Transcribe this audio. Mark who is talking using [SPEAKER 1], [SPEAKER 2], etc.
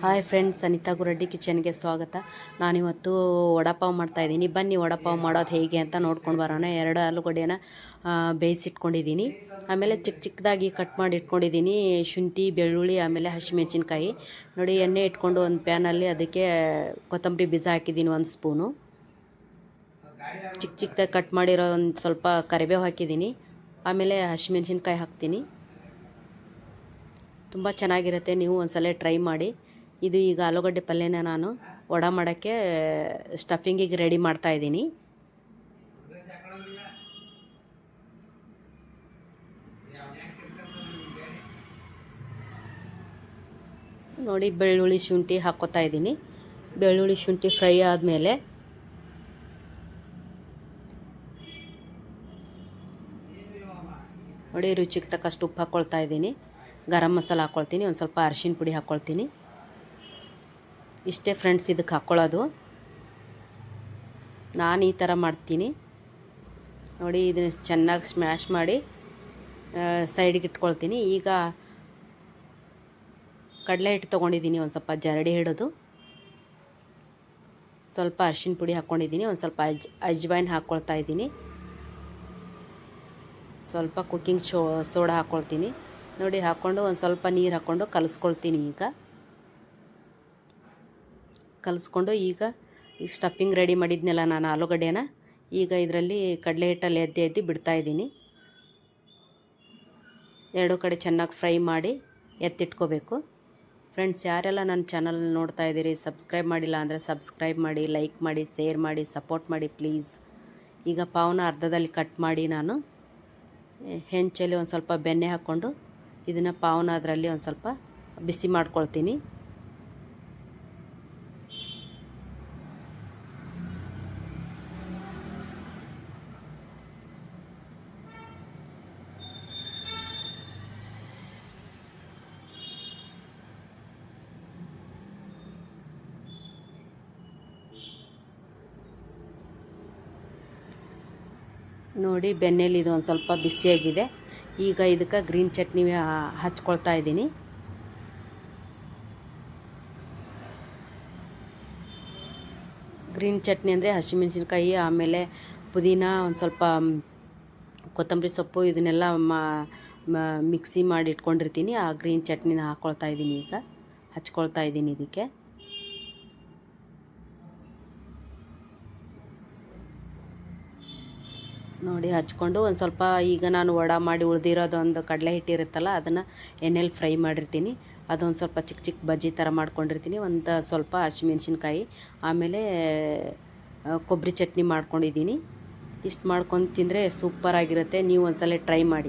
[SPEAKER 1] Hi friends Anita Guraddi ಕಿಚನ್ಗೆ ಸ್ವಾಗತ. ನಾನಿವತ್ತು ವಡಪಾವ್ ಮಾಡ್ತಾಯಿದ್ದೀನಿ ಬನ್ನಿ ವಡಪಾವ್ ಮಾಡೋದು ಹೇಗೆ ಅಂತ ನೋಡ್ಕೊಂಡು ಬರೋಣ. ಎರಡು ಆಲೂಗಡ್ಡೆನ ಬೇಯಿಸಿಟ್ಕೊಂಡಿದ್ದೀನಿ. ಆಮೇಲೆ ಚಿಕ್ಕ ಚಿಕ್ಕದಾಗಿ ಕಟ್ ಮಾಡಿ ಇಟ್ಕೊಂಡಿದ್ದೀನಿ. ಶುಂಠಿ, ಬೆಳ್ಳುಳ್ಳಿ, ಆಮೇಲೆ ಹಸಿಮೆಣಸಿನ್ಕಾಯಿ. ನೋಡಿ, ಎಣ್ಣೆ ಇಟ್ಕೊಂಡು ಒಂದು ಪ್ಯಾನಲ್ಲಿ ಅದಕ್ಕೆ ಕೊತ್ತಂಬರಿ ಬೀಜ ಹಾಕಿದ್ದೀನಿ ಒಂದು ಸ್ಪೂನು. ಚಿಕ್ಕ ಚಿಕ್ಕದಾಗಿ ಕಟ್ ಮಾಡಿರೋ ಒಂದು ಸ್ವಲ್ಪ ಕರಿಬೇವು ಹಾಕಿದ್ದೀನಿ. ಆಮೇಲೆ ಹಸಿಮೆಣಸಿನ್ಕಾಯಿ ಹಾಕ್ತೀನಿ. ತುಂಬ ಚೆನ್ನಾಗಿರುತ್ತೆ, ನೀವು ಒಂದ್ಸಲ ಟ್ರೈ ಮಾಡಿ. ಇದು ಈಗ ಆಲೂಗಡ್ಡೆ ಪಲ್ಯನ ನಾನು ವಡ ಮಾಡೋಕ್ಕೆ ಸ್ಟಫಿಂಗಿಗೆ ರೆಡಿ ಮಾಡ್ತಾ ಇದ್ದೀನಿ. ನೋಡಿ, ಬೆಳ್ಳುಳ್ಳಿ ಶುಂಠಿ ಹಾಕೋತಾ ಇದ್ದೀನಿ. ಬೆಳ್ಳುಳ್ಳಿ ಶುಂಠಿ ಫ್ರೈ ಆದಮೇಲೆ ನೋಡಿ, ರುಚಿಗೆ ತಕ್ಕಷ್ಟು ಉಪ್ಪು ಹಾಕ್ಕೊಳ್ತಾ ಇದ್ದೀನಿ. ಗರಂ ಮಸಾಲ ಹಾಕ್ಕೊಳ್ತೀನಿ ಒಂದು ಸ್ವಲ್ಪ ಅರಿಶಿನ ಪುಡಿ ಹಾಕ್ಕೊಳ್ತೀನಿ ಇಷ್ಟೇ ಫ್ರೆಂಡ್ಸ್ ಇದಕ್ಕೆ ಹಾಕ್ಕೊಳ್ಳೋದು ನಾನು ಈ ಥರ ಮಾಡ್ತೀನಿ. ನೋಡಿ, ಇದನ್ನ ಚೆನ್ನಾಗಿ ಸ್ಮ್ಯಾಶ್ ಮಾಡಿ ಸೈಡಿಗೆ ಇಟ್ಕೊಳ್ತೀನಿ. ಈಗ ಕಡಲೆ ಹಿಟ್ಟು ತೊಗೊಂಡಿದ್ದೀನಿ, ಒಂದು ಸ್ವಲ್ಪ ಜರಡಿ ಹಿಡೋದು. ಸ್ವಲ್ಪ ಅರಿಶಿನ ಪುಡಿ ಹಾಕ್ಕೊಂಡಿದ್ದೀನಿ ಒಂದು ಸ್ವಲ್ಪ ಅಜ್ ಅಜ್ವೈನ್ ಹಾಕ್ಕೊಳ್ತಾ ಇದ್ದೀನಿ. ಸ್ವಲ್ಪ ಕುಕ್ಕಿಂಗ್ ಶೋ, ಸೋಡಾ ಹಾಕ್ಕೊಳ್ತೀನಿ ನೋಡಿ ಹಾಕ್ಕೊಂಡು ಒಂದು ಸ್ವಲ್ಪ ನೀರು ಹಾಕ್ಕೊಂಡು ಕಲಿಸ್ಕೊಳ್ತೀನಿ ಈಗ. ಕಲಿಸ್ಕೊಂಡು ಈಗ ಈಗ ಸ್ಟಫಿಂಗ್ ರೆಡಿ ಮಾಡಿದ್ನಲ್ಲ ನಾನು ಆಲೂಗಡ್ಡೆನ, ಈಗ ಇದರಲ್ಲಿ ಕಡಲೆ ಹಿಟ್ಟಲ್ಲಿ ಎದ್ದಿ ಬಿಡ್ತಾ ಬಿಡ್ತಾಯಿದ್ದೀನಿ ಎರಡು ಕಡೆ ಚೆನ್ನಾಗಿ ಫ್ರೈ ಮಾಡಿ ಎತ್ತಿಟ್ಕೋಬೇಕು. ಫ್ರೆಂಡ್ಸ್ ಯಾರೆಲ್ಲ ನನ್ನ ಚಾನಲ್ ನೋಡ್ತಾ ಇದ್ದೀರಿ ಸಬ್ಸ್ಕ್ರೈಬ್ ಮಾಡಿಲ್ಲ ಅಂದರೆ ಸಬ್ಸ್ಕ್ರೈಬ್ ಮಾಡಿ ಲೈಕ್ ಮಾಡಿ ಶೇರ್ ಮಾಡಿ ಸಪೋರ್ಟ್ ಮಾಡಿ ಪ್ಲೀಸ್ ಈಗ ಪಾವನ ಅರ್ಧದಲ್ಲಿ ಕಟ್ ಮಾಡಿ ನಾನು ಹೆಂಚಲ್ಲಿ ಒಂದು ಸ್ವಲ್ಪ ಬೆಣ್ಣೆ ಹಾಕ್ಕೊಂಡು ಇದನ್ನು ಪಾವನ ಅದರಲ್ಲಿ ಒಂದು ಸ್ವಲ್ಪ ಬಿಸಿ ಮಾಡ್ಕೊಳ್ತೀನಿ. ನೋಡಿ ಬೆಣ್ಣೆಲಿ ಇದು ಒಂದು ಸ್ವಲ್ಪ ಬಿಸಿಯಾಗಿದೆ. ಈಗ ಇದಕ್ಕೆ ಗ್ರೀನ್ ಚಟ್ನಿ ಹಚ್ಕೊಳ್ತಾ ಇದ್ದೀನಿ. ಗ್ರೀನ್ ಚಟ್ನಿ ಅಂದರೆ ಹಸಿಮೆಣಸಿನ್ಕಾಯಿ, ಆಮೇಲೆ ಪುದೀನ ಒಂದು ಸ್ವಲ್ಪ ಕೊತ್ತಂಬರಿ ಸೊಪ್ಪು ಇದನ್ನೆಲ್ಲ ಮಿಕ್ಸಿ ಮಾಡಿ ಇಟ್ಕೊಂಡಿರ್ತೀನಿ. ಆ ಗ್ರೀನ್ ಚಟ್ನಿನ ಹಾಕ್ಕೊಳ್ತಾ ಇದ್ದೀನಿ ಈಗ. ಹಚ್ಕೊಳ್ತಾ ಇದ್ದೀನಿ ಇದಕ್ಕೆ. ನೋಡಿ ಹಚ್ಕೊಂಡು ಒಂದು ಸ್ವಲ್ಪ ಈಗ ನಾನು ವಡ ಮಾಡಿ ಉಳಿದಿರೋದೊಂದು ಕಡಲೆ ಹಿಟ್ಟಿರುತ್ತಲ್ಲ ಅದನ್ನು ಎಣ್ಣೆಲಿ ಫ್ರೈ ಮಾಡಿರ್ತೀನಿ. ಅದೊಂದು ಸ್ವಲ್ಪ ಚಿಕ್ಕ ಚಿಕ್ಕ ಬಜ್ಜಿ ಥರ ಮಾಡ್ಕೊಂಡಿರ್ತೀನಿ. ಒಂದು ಸ್ವಲ್ಪ ಹಸಿಮೆಣ್ಸಿನ್ಕಾಯಿ, ಆಮೇಲೆ ಕೊಬ್ಬರಿ ಚಟ್ನಿ ಮಾಡ್ಕೊಂಡಿದ್ದೀನಿ. ಇಷ್ಟು ಮಾಡ್ಕೊಂಡು ತಿಂದರೆ ಸೂಪರಾಗಿರುತ್ತೆ ನೀವು ಒಂದ್ಸಲ ಟ್ರೈ ಮಾಡಿ.